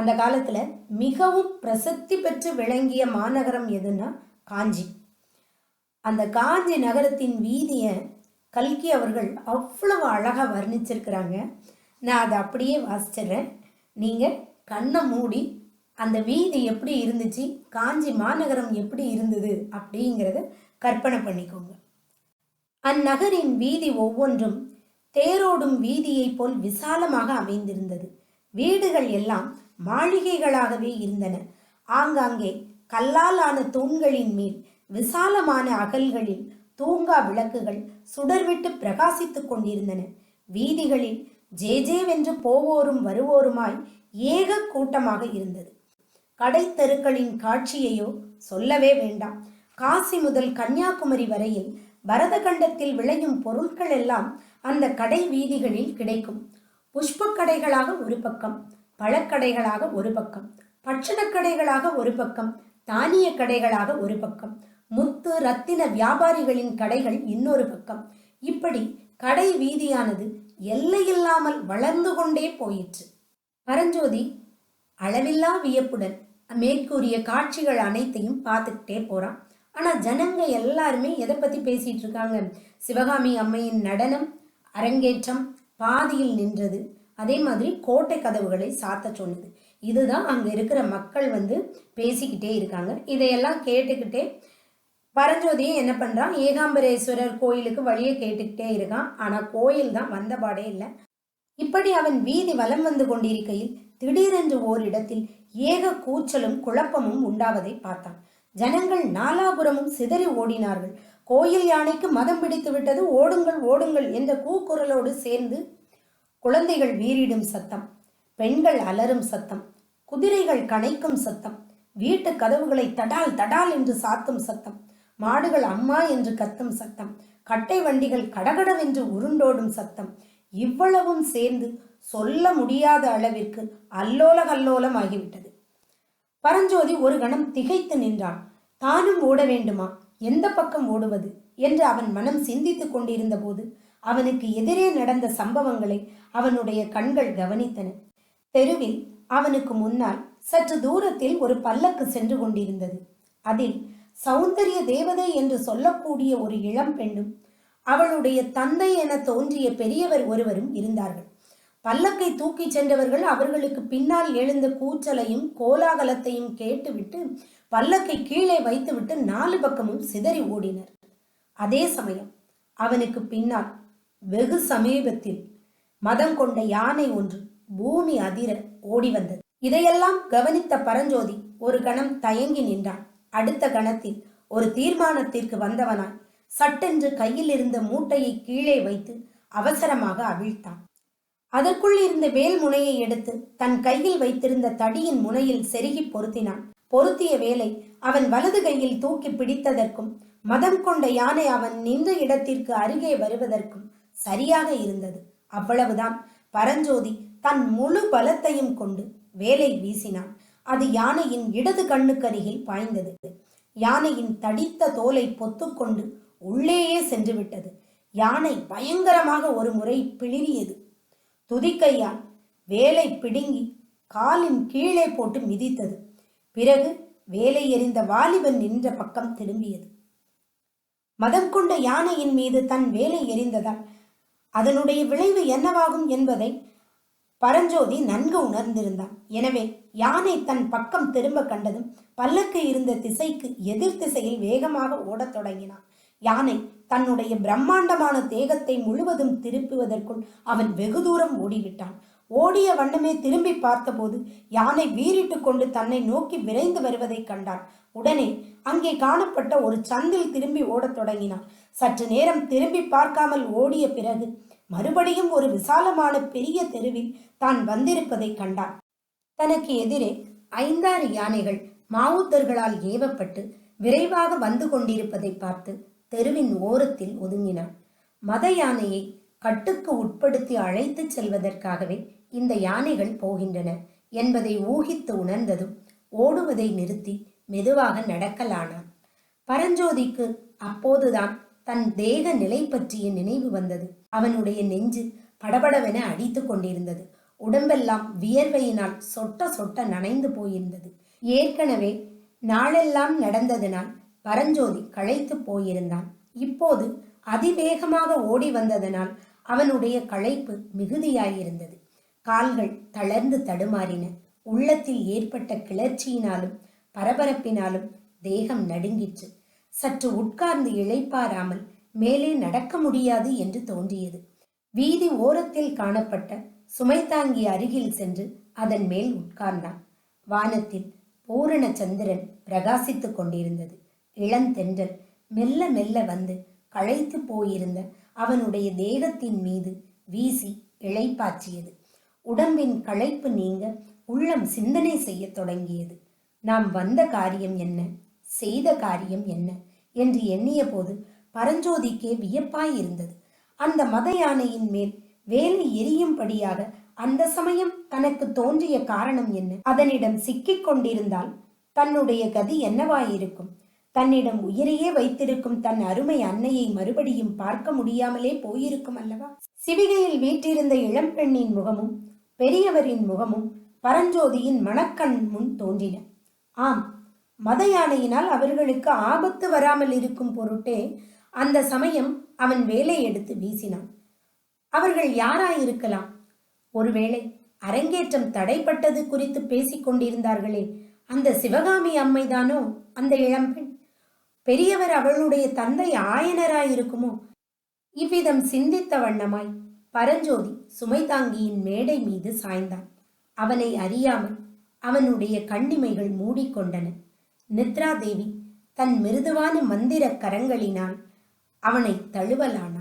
அந்த காலத்தில் மிகவும் பிரசித்தி பெற்று விளங்கிய மாநகரம் எதுன்னா காஞ்சி. அந்த காஞ்சி நகரத்தின் வீதியை கல்கி அவர்கள் அவ்வளவு அழகாக வர்ணிச்சிருக்கிறாங்க. நான் அதை அப்படியே வாசிச்சிடுறேன். நீங்கள் கண்ணை மூடி அந்த வீதி எப்படி இருந்துச்சு காஞ்சி மாநகரம் எப்படி இருந்தது அப்படிங்கிறத கற்பனை பண்ணிக்கோங்க. அந்நகரின் வீதி ஒவ்வொன்றும் தேரோடும் வீதியைப் போல் விசாலமாக அமைந்திருந்தது. வீடுகள் எல்லாம் மாளிகைகளாகவே இருந்தன. ஆங்காங்கே கல்லால் ஆன தூண்களின் மேல் விசாலமான அகல்களில் தூங்கா விளக்குகள் சுடர்விட்டு பிரகாசித்துக் கொண்டிருந்தன. வீதிகளில் ஜே ஜேவென்று போவோரும் வருவோருமாய் ஏக கூட்டமாக இருந்தது. கடை தெருக்களின் காட்சியையோ சொல்லவே வேண்டாம். காசி முதல் கன்னியாகுமரி வரையில் பரதகண்டத்தில் விளையும் பொருட்கள் எல்லாம் அந்த கடை வீதிகளில் கிடைக்கும். புஷ்பக் கடைகளாக ஒரு பக்கம் பழக்கடைகளாக ஒரு பக்கம் பட்சணக் கடைகளாக ஒரு பக்கம் தானிய கடைகளாக ஒரு பக்கம் முத்து ரத்தின வியாபாரிகளின் கடைகள் இன்னொரு பக்கம். இப்படி கடை வீதியானது எல்லையில்லாமல் வளர்ந்து கொண்டே போயிற்று. பரஞ்சோதி அளவில்லா வியப்புடன் மேற்கூறிய காட்சிகள் அனைத்தையும் பார்த்துக்கிட்டே போறான். ஆனா ஜனங்க எல்லாருமே எதை பத்தி பேசிட்டு இருக்காங்க? சிவகாமி அம்மையின் நடனம் அரங்கேற்றம் பாதியில் நின்றது அதே மாதிரி கோட்டை கதவுகளை சாத்த சொன்னது. இதுதான் அங்கே இருக்கிற மக்கள் வந்து பேசிக்கிட்டே இருக்காங்க. இதையெல்லாம் கேட்டுக்கிட்டே பரஞ்சோதியும் என்ன பண்ணுறான் ஏகாம்பரேஸ்வரர் கோயிலுக்கு வழியை கேட்டுக்கிட்டே இருக்கான். ஆனால் கோயில் தான் வந்த பாடே இல்லை. இப்படி அவன் வீதி வலம் வந்து கொண்டிருக்கையில் திடீரென்று ஓரிடத்தில் ஏக கூச்சலும் குழப்பமும் உண்டாவதை பார்த்தான். ஜனங்கள் நாலாபுரமும் சிதறி ஓடினார்கள். கோயில் யானைக்கு மதம் பிடித்து விட்டது ஓடுங்கள் ஓடுங்கள் என்ற கூக்குரலோடு சேர்ந்து குழந்தைகள் வீறிடும் சத்தம் பெண்கள் அலறும் சத்தம் குதிரைகள் கனைக்கும் சத்தம் வீட்டு கதவுகளை தடால் தடால் என்று சாத்தும் சத்தம் மாடுகள் அம்மா என்று கத்தும் சத்தம் கட்டை வண்டிகள் கடகடவென்று உருண்டோடும் சத்தம் இவ்வளவும் சேர்ந்து சொல்ல முடியாத அளவிற்கு அல்லோல கல்லோலம் ஆகிவிட்டது. பரஞ்சோதி ஒரு கணம் திகைத்து நின்றான். தானும் ஓட வேண்டுமா? எந்த பக்கம் ஓடுவது? என்று அவன் மனம் சிந்தித்துக் கொண்டிருந்த போது அவனுக்கு எதிரே நடந்த சம்பவங்களை அவனுடைய கண்கள் கவனித்தன. தெருவில் அவனுக்கு முன்னால் சற்று தூரத்தில் ஒரு பல்லக்கு சென்று கொண்டிருந்தது. அதில் சௌந்தரிய தேவதை என்று சொல்லக்கூடிய ஒரு இளம் பெண்ணும் அவளுடைய தந்தை என தோன்றிய பெரியவர் ஒருவரும் இருந்தார்கள். பல்லக்கை தூக்கிச் சென்றவர்கள் அவர்களுக்கு பின்னால் எழுந்த கூச்சலையும் கோலாகலத்தையும் கேட்டுவிட்டு பல்லக்கை கீழே வைத்துவிட்டு நாலு பக்கமும் சிதறி ஓடினர். அதே சமயம் அவனுக்கு பின்னால் வெகு சமீபத்தில் மதம் கொண்ட யானை ஒன்று பூமி அதிர ஓடி வந்தது. இதையெல்லாம் கவனித்த பரஞ்சோதி ஒரு கணம் தயங்கி நின்றான். அடுத்த கணத்தில் ஒரு தீர்மானத்திற்கு வந்தவனாய் சட்டென்று கையில் இருந்த மூட்டையை கீழே வைத்து அவசரமாக அவிழ்த்தான். அதற்குள் இருந்த வேல் முனையை எடுத்து தன் கையில் வைத்திருந்த தடியின் முனையில் செருகி பொருத்தினான். பொருத்திய வேலை அவன் வலது கையில் தூக்கி பிடித்ததற்கும் மதம் கொண்ட யானை அவன் நின்ற இடத்திற்கு அருகே வருவதற்கும் சரியாக இருந்தது. அவ்வளவுதான். பரஞ்சோதி தன் முழு பலத்தையும் கொண்டு வேலை வீசினான். அது யானையின் இடது கண்ணுக்கருகில் பாய்ந்தது. யானையின் தடித்த தோலை பொத்துக்கொண்டு உள்ளேயே சென்று விட்டது யானை பயங்கரமாக ஒரு முறை பிளிரியது துதிக்கையால் வேலை பிடுங்கி காலின் கீழே போட்டு மிதித்தது. பிறகு வேலை எறிந்த வாலிபன் நின்ற பக்கம் திரும்பியது. மதம் கொண்ட யானையின் மீது தன் வேலை எறிந்ததால் அதனுடைய விளைவு என்னவாகும் என்பதை பரஞ்சோதி நன்கு உணர்ந்திருந்தான். எனவே யானை தன் பக்கம் திரும்ப கண்டதும் பல்லக்கு இருந்த திசைக்கு எதிர் திசையில் வேகமாக ஓடத் தொடங்கினான். யானை தன்னுடைய பிரம்மாண்டமான தேகத்தை முழுவதும் திருப்புவதற்குள் அவன் வெகு தூரம் ஓடிவிட்டான். ஓடிய வண்ணமே திரும்பி பார்த்தபோது யானை வீறிட்டு கொண்டு தன்னை நோக்கி விரைந்து வருவதைக் கண்டான். உடனே அங்கே காணப்பட்ட ஒரு சந்தில் திரும்பி ஓடத் தொடங்கினான். சற்று நேரம் திரும்பி பார்க்காமல் ஓடிய பிறகு மறுபடியும் ஒரு விசாலமான பெரிய தெருவில் தான் வந்திருப்பதை கண்டான். தனக்கு எதிரே ஐந்தாறு யானைகள் மாவுத்தர்களால் ஏவப்பட்டு விரைவாக வந்து கொண்டிருப்பதை பார்த்து தெருவின் ஓரத்தில் ஒதுங்கினான். மத யானையை கட்டுக்கு உட்படுத்தி அழைத்துச் செல்வதற்காகவே இந்த யானைகள் போகின்றன என்பதை ஊகித்து உணர்ந்ததும் ஓடுவதை நிறுத்தி மெதுவாக நடக்கலானான். பரஞ்சோதிக்கு அப்போதுதான் தன் தேக நிலை பற்றிய நினைவு வந்தது. அவனுடைய நெஞ்சு படபடவென அடித்துக் கொண்டிருந்தது. உடம்பெல்லாம் வியர்வையினால் சொட்ட சொட்ட நனைந்து போயிருந்தது. ஏற்கனவே நாளெல்லாம் நடந்ததனால் பரஞ்சோதி களைத்து போயிருந்தான். இப்போது அதிவேகமாக ஓடி வந்ததனால் அவனுடைய களைப்பு மிகுதியாயிருந்தது. கால்கள் தளர்ந்து தடுமாறின. உள்ளத்தில் ஏற்பட்ட கிளர்ச்சியினாலும் பரபரப்பினாலும் தேகம் நடுங்கிற்று. சற்று உட்கார்ந்து இழைப்பாராமல் மேலே நடக்க முடியாது என்று தோன்றியது. வீதி ஓரத்தில் காணப்பட்ட சுமைதாங்கி அருகில் சென்று அதன் மேல் உட்கார்ந்தான். வானத்தில் பூரண சந்திரன் பிரகாசித்துக் கொண்டிருந்தது. இளந்தென்றல் மெல்ல மெல்ல வந்து களைத்து போயிருந்த அவனுடைய தேகத்தின் மீது வீசி இழைப்பாச்சியது உடம்பின் களைப்பு நீங்க உள்ளம் சிந்தனை செய்யத் தொடங்கியது. நாம் வந்த காரியம் என்ன? செய்த காரியம் என்ன? என்று எண்ணிய போது பரஞ்சோதிக்கே வியப்பாயிருந்தது அந்த மத யானையின் மேல் வேலை எரியும்படியாக அந்த சமயம் தனக்கு தோன்றிய காரணம் என்ன? அதனிடம் சிக்கிக் கொண்டிருந்தால் தன்னுடைய கதி என்னவாயிருக்கும்? தன்னிடம் உயிரையே வைத்திருக்கும் தன் அருமை அன்னையை மறுபடியும் பார்க்க முடியாமலே போயிருக்கும் அல்லவா? சிவிகையில் வீற்றிருந்த இளம்பெண்ணின் முகமும் பெரியவரின் முகமும் பரஞ்சோதியின் மணக்கண் முன் தோன்றின. ஆம் மத யானையினால் அவர்களுக்கு ஆபத்து வராமல் இருக்கும் பொருட்டே அந்த சமயம் அவன் வேலை எடுத்து வீசினான். அவர்கள் யாராயிருக்கலாம்? ஒருவேளை அரங்கேற்றம் தடைப்பட்டது குறித்து பேசிக் கொண்டிருந்தார்களே அந்த சிவகாமி அம்மைதானோ அந்த இளம்பெண்? பெரியவர் அவளுடைய தந்தை ஆயனராயிருக்குமோ? இவ்விதம் சிந்தித்த வண்ணமாய் பரஞ்சோதி சுமைதாங்கியின் மேடை மீது சாய்ந்தான். அவனை அறியாமல் அவனுடைய கண்ணிமைகள் மூடிக்கொண்டன. நித்ரா தேவி தன் மிருதுவான மந்திர கரங்களினால் அவனை தழுவலானாள்.